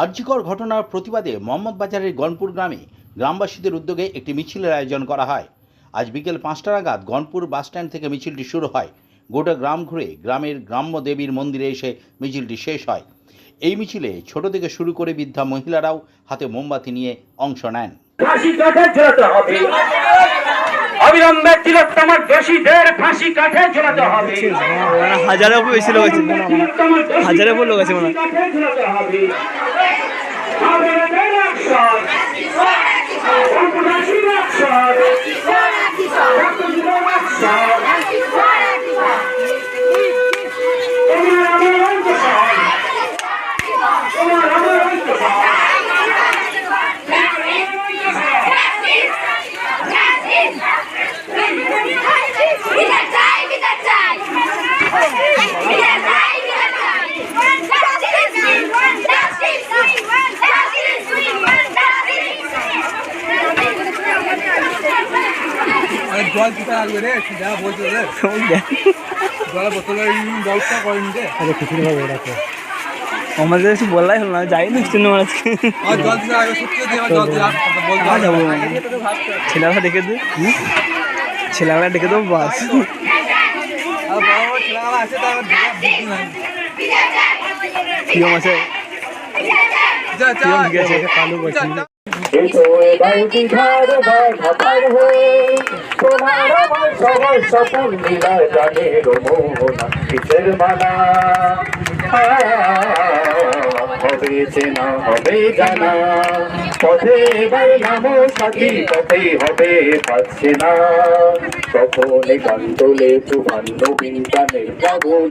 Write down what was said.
আর্যিকর ঘটনার প্রতিবাদে মোহাম্মদ বাজারের গনপুর গ্রামে গ্রামবাসীদের উদ্যোগে একটি মিছিলের আয়োজন করা হয়। আজ বিকেল পাঁচটা নাগাদ গনপুর বাসস্ট্যান্ড থেকে মিছিলটি শুরু হয়। গোটা গ্রাম ঘুরে গ্রামের গ্রাম্য দেবীর মন্দিরে এসে মিছিলটি শেষ হয়। এই মিছিলে ছোট থেকে শুরু করে বৃদ্ধা মহিলারাও হাতে মোমবাতি নিয়ে অংশ নেন ফাঁসি কাঠে ঝোলাতে হবে অবিলম্বে তিলোত্তমার দোষীদের ফাঁসি কাঠে ঝোলাতে হবে। হাজারে উপর বেশি লোক আছে। হাজারের উপর লোক আছে মনে হয়। জল দিতে লাগবে রে? যা বলছো রে? জল বোতলের ব্যবস্থা করেন রে আমাদের কিছু বললাই হলো না যাই না কিছু নেই আজকে। জল দিতে লাগবে সত্যি দিয়ে জল দিয়ে বলতে যাব। ছেলেরা ডেকে দে। ছেলেরা ডেকে দেবো বাস। আর বড় বড় ছেলেরা আছে তার বুদ্ধি নাই। প্রিয়ম আছে যা যা। কালু বলছি হবে চেনা হবে জানা পথে এবার নামো সাথী পথে হবে পাচ্ছে না গানের প্লাবন